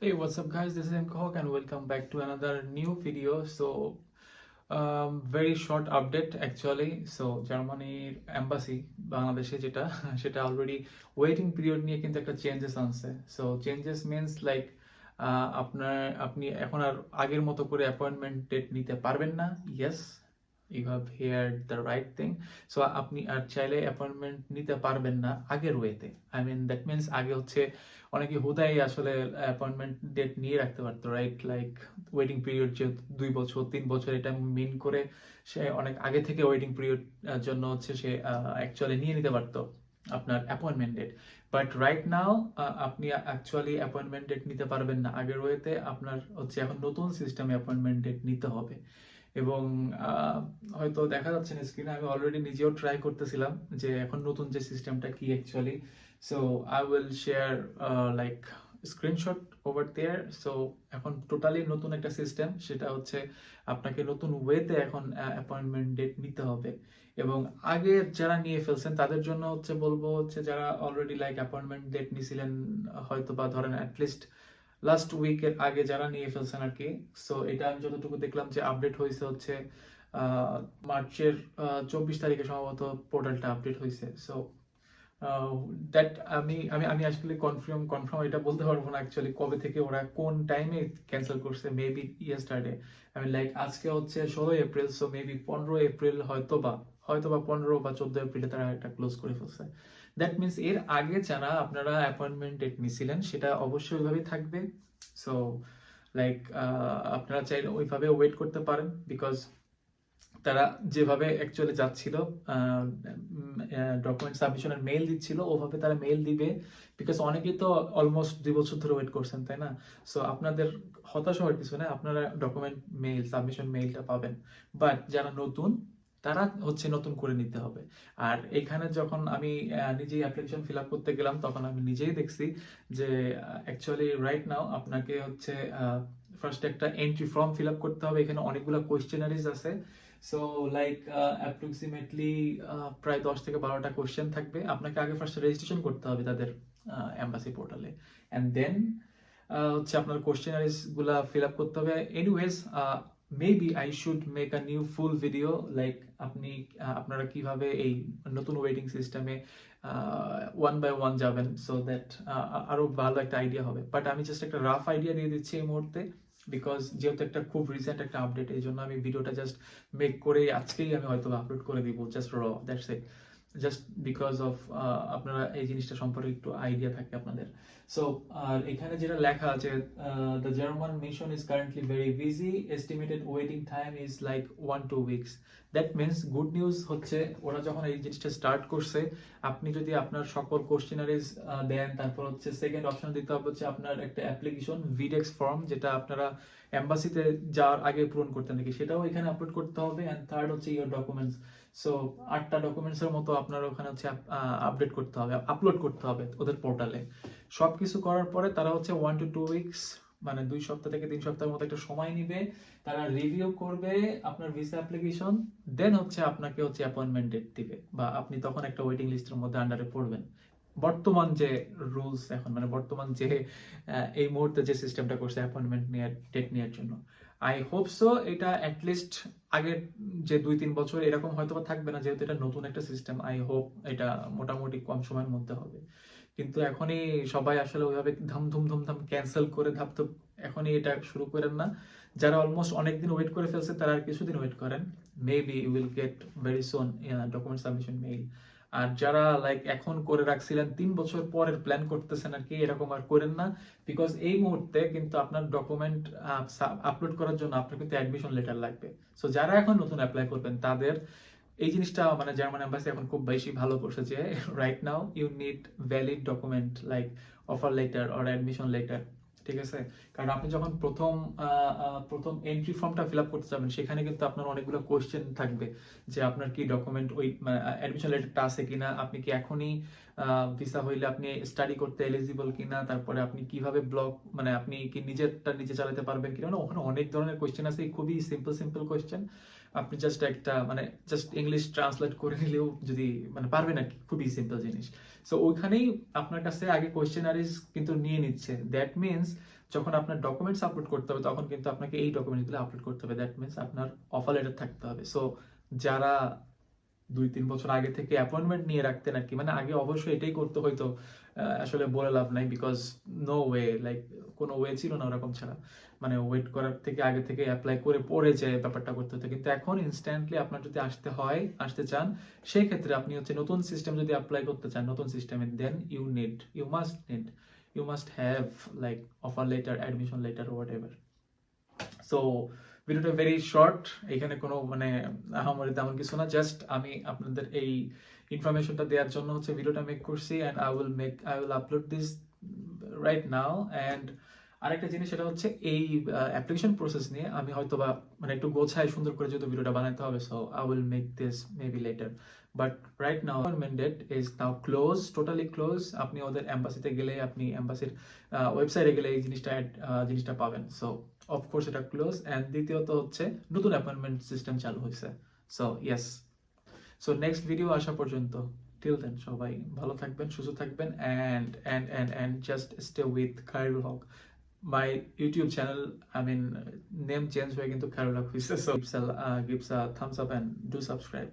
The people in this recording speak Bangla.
Hey, what's up, guys? This is Mkahok, and welcome back to another new video. So, um, very short update actually. So, জার্মানির এম্বাসি বাংলাদেশে যেটা সেটা অলরেডি ওয়েটিং পিরিয়ড নিয়ে কিন্তু একটা চেঞ্জেস আনছে সো চেঞ্জেস মিনস লাইক আপনার আপনি এখন আর আগের মতো করে অ্যাপয়েন্টমেন্ট ডেট নিতে পারবেন না yes you have hear the right thing so আপনি আর চাইলে অ্যাপয়েন্টমেন্ট নিতে পারবেন না আগের ওয়েতে আই মিন দ্যাট মিনস আগে হচ্ছে অনেকে হুদাই আসলে অ্যাপয়েন্টমেন্ট ডেট নিয়ে রাখতে পারতো রাইট লাইক ওয়েটিং পিরিয়ড যে দুই বছর, তিন বছর এটা মিন করে সে অনেক আগে থেকে ওয়েটিং পিরিয়ড জন্য হচ্ছে সে অ্যাকচুয়ালি নিয়ে নিতে পারতো আপনার appointment date but right now আপনি অ্যাকচুয়ালি অ্যাপয়েন্টমেন্ট ডেট নিতে পারবেন না আগের ওয়েতে আপনার হচ্ছে এখন নতুন সিস্টেমে অ্যাপয়েন্টমেন্ট ডেট নিতে হবে। এবং হয়তো দেখা যাচ্ছে না স্ক্রিনে আমি অলরেডি নিজেও ট্রাই করতেছিলাম যে এখন নতুন যে সিস্টেমটা কি actually so I will share like screenshot over there so এখন টোটালি নতুন একটা সিস্টেম সেটা হচ্ছে আপনাকে নতুন ওয়েতে এখন অ্যাপয়েন্টমেন্ট ডেট নিতে হবে। এবং আগে যারা নিয়ে ফেলছেন, তাদের জন্য হচ্ছে বলব হচ্ছে যারা অলরেডি লাইক অ্যাপয়েন্টমেন্ট ডেট নিয়েছিলেন হয়তো বা ধরেন অ্যাটলিস্ট লাস্ট উইকের আগে যারা নিয়ে ফেলছেন আর কি সো এটা আমি যতটুকু দেখলাম যে আপডেট হয়েছে হচ্ছে মার্চের চব্বিশ তারিখে সম্ভবত পোর্টালটা আপডেট হয়েছে সো দ্যাট আমি আমি আমি আসলে কনফার্ম কনফার্ম এটা বলতে পারব না অ্যাকচুয়ালি কবে থেকে ওরা কোন টাইমে ক্যান্সেল করছে মেবি ইয়েস্টারডে আমি লাইক আজকে হচ্ছে ষোলো এপ্রিল সো মেবি পনেরো এপ্রিল হয়তো বা হয়তো বা পনেরো বা চোদ্দ এপ্রিলে তারা এটা ক্লোজ করে ফেলছে। দ্যাট মিনস এর আগে যারা আপনারা অ্যাপয়েন্টমেন্ট ডেট নিয়েছিলেন সেটা অবশ্যই ওইভাবেই থাকবে। সো লাইক আপনারা চাইলে ওইভাবে ওয়েট করতে পারেন বিকজ তারা যেভাবে অ্যাকচুয়ালি যাচ্ছিল ডকুমেন্ট সাবমিশনের মেল দিচ্ছিল, ওভাবে তারা মেল দিবে বিকজ অনেকেই তো অলমোস্ট দুই বছর ধরে ওয়েট করছেন, তাই না? সো আপনাদের হতাশ হওয়ার কিছু না আপনারা ডকুমেন্ট মেল সাবমিশন মেইলটা পাবেন। বাট যারা নতুন, তারা হচ্ছে নতুন করে নিতে হবে। আর এখানে যখন আমি নিজেই অ্যাপ্লিকেশন ফিল আপ করতে গেলাম, তখন আমি নিজেই দেখছি যে অ্যাকচুয়ালি রাইট নাও আপনাকে হচ্ছে ফার্স্ট একটা এন্ট্রি ফর্ম ফিল আপ করতে হবে। এখানে অনেকগুলো কোয়েশ্চেনারিজ আছে। সো লাইক অ্যাপ্রক্সিমেটলি প্রায় দশ থেকে বারোটা কোয়েশ্চেন থাকবে। আপনাকে আগে ফার্স্ট রেজিস্ট্রেশন করতে হবে তাদের এম্বাসি পোর্টালে অ্যান্ড দেন হচ্ছে আপনার কোয়েশ্চেনারিজগুলা ফিল আপ করতে হবে। Anyways maybe I should make a new full video like আপনি আপনারা কীভাবে এই নতুন ওয়েটিং সিস্টেমে ওয়ান বাই ওয়ান যাবেন সো দ্যাট আরও ভালো একটা আইডিয়া হবে। বাট আমি জাস্ট একটা রাফ আইডিয়া দিয়ে দিচ্ছি এই মুহূর্তে। বিকজ যেহেতু একটা খুব রিসেন্ট একটা আপডেট এই জন্য আমি ভিডিওটা জাস্ট মেক করে আজকেই আমি হয়তো আপলোড করে দিব just or that's it just because of আপনারা এই জিনিসটা সম্পর্কে একটু আইডিয়া থাকে আপনাদের। সো আর এখানে যেটা লেখা আছে the German mission is currently very busy estimated waiting time is like one two weeks that means good news হচ্ছে, ওরা যখন এই জিনিসটা স্টার্ট করছে, আপনি যদি আপনার সকল কোশ্চেনারিজ দেন, তারপর হচ্ছে সেকেন্ড অপশন দিতে হবে হচ্ছে আপনার একটা অ্যাপ্লিকেশন ভিডেক্স ফর্ম যেটা আপনারা এম্বাসিতে যাওয়ার আগে পূরণ করতে নাকি। সেটাও এখানে আপলোড করতে হবে অ্যান্ড থার্ড হচ্ছে ইয়োর ডকুমেন্টস সো আটটা ডকুমেন্টস এর মতো আপনার ওখানে হচ্ছে আপডেট করতে হবে আপলোড করতে হবে ওদের পোর্টালে সব কিছু করার পরে তারা হচ্ছে ওয়ান টু টু উইকস মানে দুই সপ্তাহ থেকে তিন সপ্তাহের মতো একটা সময় নিবে। তারা রিভিউ করবে আপনার ভিসা অ্যাপ্লিকেশন দেন হচ্ছে আপনাকে হচ্ছে অ্যাপয়েন্টমেন্ট ডেট দিবে বা আপনি তখন একটা ওয়েটিং লিস্টের মধ্যে আন্ডারে পড়বেন। বর্তমান যে রুলস এখন মানে বর্তমান যে এই মুহূর্তে যে সিস্টেমটা করছে অ্যাপয়েন্টমেন্ট নেওয়ার ডেট নেওয়ার জন্য। আই হোপ সো এটা অ্যাটলিস্ট আগের যে দুই তিন বছর এরকম হয়তো থাকবে না, যেহেতু এটা নতুন একটা সিস্টেম আই হোপ এটা মোটামুটি কম সময়ের মধ্যে হবে। কিন্তু এখনই সবাই আসলে ওইভাবে ধাম ধুম ধুম ধাম ক্যান্সেল করে ধাপ তো এখনই এটা শুরু করেন না। যারা অলমোস্ট অনেকদিন ওয়েট করে ফেলছে, তারা আর কিছুদিন ওয়েট করেন। Maybe you will get very soon document submission mail আর যারা লাইক এখন করে রাখছিলেন, তিন বছর পরের প্ল্যান করতেছেন আর কি, এরকম আর করেন না। বিকজ এই মুহূর্তে কিন্তু আপনার ডকুমেন্ট আপলোড করার জন্য আপনার কিন্তু অ্যাডমিশন লেটার লাগবে। সো যারা এখন নতুন অ্যাপ্লাই করবেন, তাদের এই জিনিসটা মানে জার্মান এম্বাসি এখন খুব বেশি ভালো করছে যে right now you need valid document like offer letter or admission letter ঠিক আছে? কারণ আপনি যখন প্রথম প্রথম এন্ট্রি ফর্মটা ফিল আপ করতে যাবেন, সেখানে কিন্তু আপনার অনেকগুলো কোয়েশ্চেন থাকবে যে আপনার কি ডকুমেন্ট ওই অ্যাডমিশন লেটারটা আছে কিনা, আপনি কি এখনই ভিসা হইলে আপনি স্টাডি করতে এলিজিবল কিনা, তারপরে আপনি কীভাবে ব্লগ মানে আপনি কি নিজেরটা নিজে চালাতে পারবেন কিনা মানে ওখানে অনেক ধরনের কোয়েশ্চেন আছে খুবই সিম্পল সিম্পল কোয়েশ্চেন আপনি জাস্ট একটা মানে জাস্ট ইংলিশ ট্রান্সলেট করে নিলেও যদি মানে পারবেন আর কি, খুবই সিম্পল জিনিস। সো ওইখানেই আপনার কাছে আগে কোয়েশ্চেনারিজ কিন্তু নিয়ে নিচ্ছে। দ্যাট মিনস যখন আপনার ডকুমেন্টস আপলোড করতে হবে, তখন কিন্তু আপনাকে এই ডকুমেন্টগুলো আপলোড করতে হবে। দ্যাট মিনস আপনার অফার লেটার থাকতে হবে। সো যারা দুই, তিন বছর আগে থেকে অ্যাপয়েন্টমেন্ট নিয়ে রাখতেন আর কি মানে আগে অবশ্যই এটাই করতে হয়তো আসলে বলে লাভ নাই বিকজ নো ওয়ে লাইক কোনো ওয়ে ছিল না ওরকম ছাড়া। মানে ওয়েট করার থেকে আগে থেকে অ্যাপ্লাই করে পড়ে যায় ব্যাপারটা করতে হতো। কিন্তু এখন ইনস্ট্যান্টলি আপনার যদি আসতে হয়, আসতে চান সেই ক্ষেত্রে আপনি হচ্ছে নতুন সিস্টেম যদি অ্যাপ্লাই করতে চান, নতুন সিস্টেমে then you need you must need you must have, like offer letter admission letter or whatever. So ভিডিওটা ভেরি শর্ট এখানে কোনো মানে আহামরি তেমন কিছু না। জাস্ট আমি আপনাদের এই ইনফরমেশনটা দেওয়ার জন্য হচ্ছে ভিডিওটা মেক করছি and I will make I will upload this right now and আরেকটা জিনিস সেটা হচ্ছে এই অ্যাপ্লিকেশন প্রসেস নিয়ে আমি হয়তো বা মানে একটু গোছায় সুন্দর করে যেহেতু ভিডিওটা বানাতে হবে so I will make this maybe later but right now date is now close totally close আপনি ওদের এম্বাসিতে গেলে, আপনি এম্বাসির ওয়েবসাইটে গেলে এই জিনিসটা জিনিসটা পাবেন। সো অফকোর্স এটা ক্লোজ অ্যান্ড দ্বিতীয়ত হচ্ছে নতুন অ্যাপয়েন্টমেন্ট সিস্টেম চালু হয়েছে so yes so next video আসা পর্যন্ত। টিল দেন সবাই ভালো থাকবেন, সুস্থ থাকবেন and and and and just stay with Khairul Haque my YouTube channel, I mean, uh, name change by into Carola Quiz. So give us uh, gives a thumbs up and do subscribe.